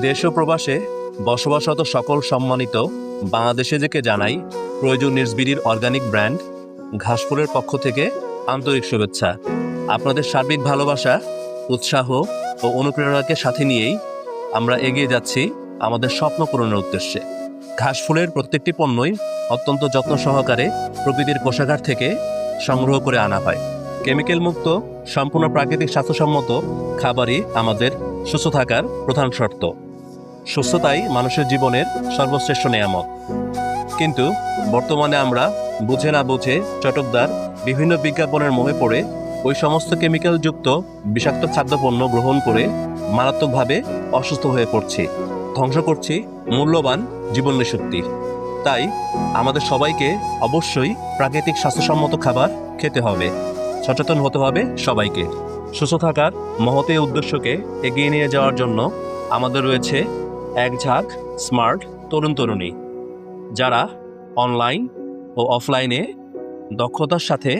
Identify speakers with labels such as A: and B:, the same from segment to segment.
A: দেশ ও প্রবাসে বসবাসরত সকল সম্মানিত বাংলাদেশে থেকে জানাই প্রয়োজন নির্সবিড়ির অর্গানিক ব্র্যান্ড ঘাসফুলের পক্ষ থেকে আন্তরিক শুভেচ্ছা। আপনাদের সার্বিক ভালোবাসা, উৎসাহ ও অনুপ্রেরণাকে সাথে নিয়েই আমরা এগিয়ে যাচ্ছি আমাদের স্বপ্ন পূরণের উদ্দেশ্যে। ঘাসফুলের প্রত্যেকটি পণ্যই অত্যন্ত যত্ন সহকারে প্রকৃতির কোষাগার থেকে সংগ্রহ করে আনা হয়। কেমিক্যাল মুক্ত, সম্পূর্ণ প্রাকৃতিক স্বাস্থ্যসম্মত খাবারই আমাদের সুস্থ থাকার প্রধান শর্ত। সুস্থতাই মানুষের জীবনের সর্বশ্রেষ্ঠ নিয়ামক কিন্তু বর্তমানে আমরা বুঝে না বুঝে চটকদার বিভিন্ন বিজ্ঞাপনের মোহে পড়ে ওই সমস্ত কেমিক্যালযুক্ত বিষাক্ত খাদ্যপণ্য গ্রহণ করে মারাত্মকভাবে অসুস্থ হয়ে পড়ছি। ধ্বংস করছি মূল্যবান জীবনের শক্তি তাই আমাদের সবাইকে অবশ্যই প্রাকৃতিক স্বাস্থ্যসম্মত খাবার খেতে হবে। সচেতন হতে হবে সবাইকে। সুস্থ থাকার মহতে উদ্দেশ্যকে এগিয়ে নিয়ে যাওয়ার জন্য আমাদের রয়েছে এক ঝাঁক স্মার্ট তরুণ তরুণী, যারা অনলাইন ও অফলাইনে দক্ষতার সাথে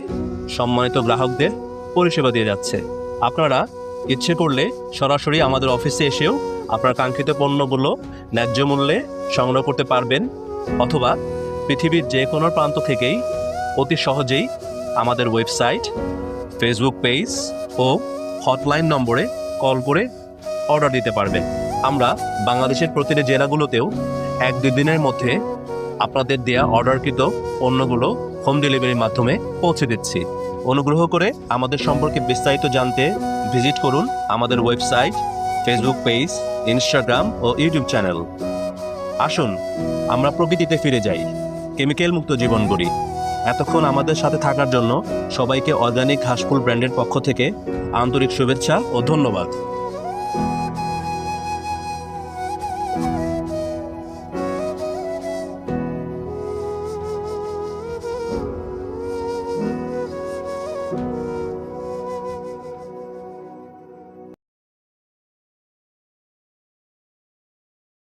A: সম্মানিত গ্রাহকদের পরিষেবা দিয়ে যাচ্ছে। আপনারা ইচ্ছে করলে সরাসরি আমাদের অফিসে এসেও আপনার কাঙ্ক্ষিত পণ্যগুলো ন্যায্য মূল্যে সংগ্রহ করতে পারবেন অথবা পৃথিবীর যে কোনো প্রান্ত থেকেই অতি সহজেই আমাদের ওয়েবসাইট ফেসবুক পেজ ও হটলাইন নম্বরে কল করে অর্ডার দিতে পারবে। আমরা বাংলাদেশের প্রতিটি জেলাগুলোতেও এক দুই দিনের মধ্যে আপনাদের দেয়া অর্ডারকৃত পণ্যগুলো হোম ডেলিভারির মাধ্যমে পৌঁছে দিচ্ছি। অনুগ্রহ করে আমাদের সম্পর্কে বিস্তারিত জানতে ভিজিট করুন আমাদের ওয়েবসাইট ফেসবুক পেজ ইনস্টাগ্রাম ও ইউটিউব চ্যানেল আসুন, আমরা প্রকৃতিতে ফিরে যাই। কেমিক্যাল মুক্ত জীবন গড়ি। এতক্ষণ আমাদের সাথে থাকার জন্য সবাইকে অর্গানিক ঘাসফুল ব্র্যান্ডের পক্ষ থেকে আন্তরিক শুভেচ্ছা ও ধন্যবাদ।